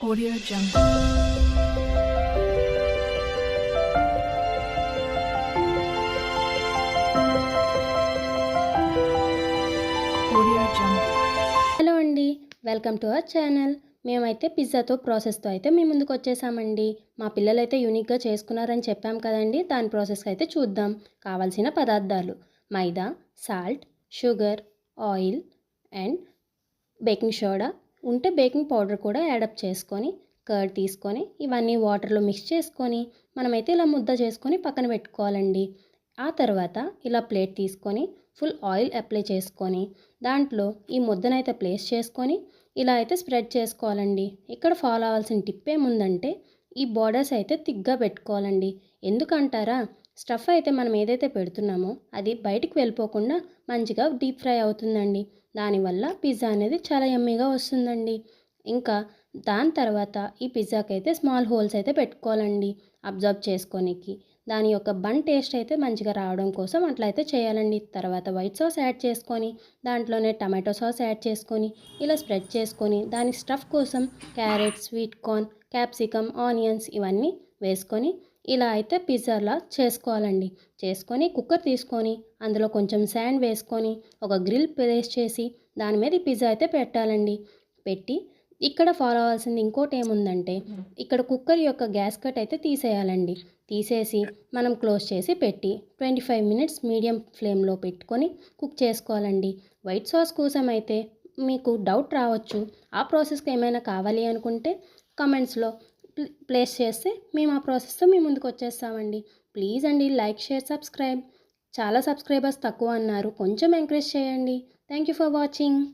Audio Jungle. Audio Jungle. Hello అండి welcome to our channel మేమైతే పిజ్జాతో ప్రాసెస్తో అయితే మీ ముందుకు వచ్చేసామండి మా పిల్లలు అయితే యూనిక్గా చేసుకున్నారని చెప్పాం కదండి దాని ప్రాసెస్ అయితే చూద్దాం కావాల్సిన పదార్థాలు మైదా salt sugar oil and baking soda ఉంటే బేకింగ్ పౌడర్ కూడా యాడప్ చేసుకొని కర్డ్ తీసుకొని ఇవన్నీ వాటర్లో మిక్స్ చేసుకొని మనమైతే ఇలా ముద్ద చేసుకొని పక్కన పెట్టుకోవాలండి. ఆ తర్వాత ఇలా ప్లేట్ తీసుకొని ఫుల్ ఆయిల్ అప్లై చేసుకొని దాంట్లో ఈ ముద్దనైతే ప్లేస్ చేసుకొని ఇలా అయితే స్ప్రెడ్ చేసుకోవాలండి. ఇక్కడ ఫాలో అవ్వాల్సిన టిప్ ఏముందంటే ఈ బార్డర్స్ అయితే తిగ్గా పెట్టుకోవాలండి. ఎందుకంటారా? స్టఫ్ అయితే మనం ఏదైతే పెడుతున్నామో అది బయటికి వెళ్ళిపోకుండా మంచిగా డీప్ ఫ్రై అవుతుందండి. దానివల్ల పిజ్జా అనేది చాలా ఎమ్మీగా వస్తుందండి. ఇంకా దాని తర్వాత ఈ పిజ్జాకి అయితే స్మాల్ హోల్స్ అయితే పెట్టుకోవాలండి అబ్జర్వ్ చేసుకోనికి. దాని యొక్క బన్ టేస్ట్ అయితే మంచిగా రావడం కోసం అట్లా అయితే చేయాలండి. తర్వాత వైట్ సాస్ యాడ్ చేసుకొని దాంట్లోనే టమాటో సాస్ యాడ్ చేసుకొని ఇలా స్ప్రెడ్ చేసుకొని దాని స్టఫ్ కోసం carrot sweet corn capsicum onions ఇవన్నీ వేసుకొని ఇలా అయితే పిజ్జాలా చేసుకోవాలండి. చేసుకొని కుక్కర్ తీసుకొని అందులో కొంచెం శాండ్ వేసుకొని ఒక గ్రిల్ ప్లేస్ చేసి దాని మీద ఈ పిజ్జా అయితే పెట్టాలండి. పెట్టి ఇక్కడ ఫాలో అవ్వాల్సింది ఇంకోటి ఏముందంటే ఇక్కడ కుక్కర్ యొక్క గ్యాస్ కట్ అయితే తీసేయాలండి. తీసేసి మనం క్లోజ్ చేసి పెట్టి ట్వంటీ ఫైవ్ మినిట్స్ మీడియం ఫ్లేమ్లో పెట్టుకొని కుక్ చేసుకోవాలండి. వైట్ సాస్ కోసం అయితే మీకు డౌట్ రావచ్చు. ఆ ప్రాసెస్కి ఏమైనా కావాలి అనుకుంటే కమెంట్స్లో ప్లేస్ చేస్తే మేము ఆ ప్రాసెస్తో మీ ముందుకు వచ్చేస్తామండి. ప్లీజ్ అండి లైక్ షేర్ సబ్స్క్రైబ్. చాలా సబ్స్క్రైబర్స్ తక్కువ అన్నారు. కొంచెం ఎంకరేజ్ చేయండి. Thank you for watching.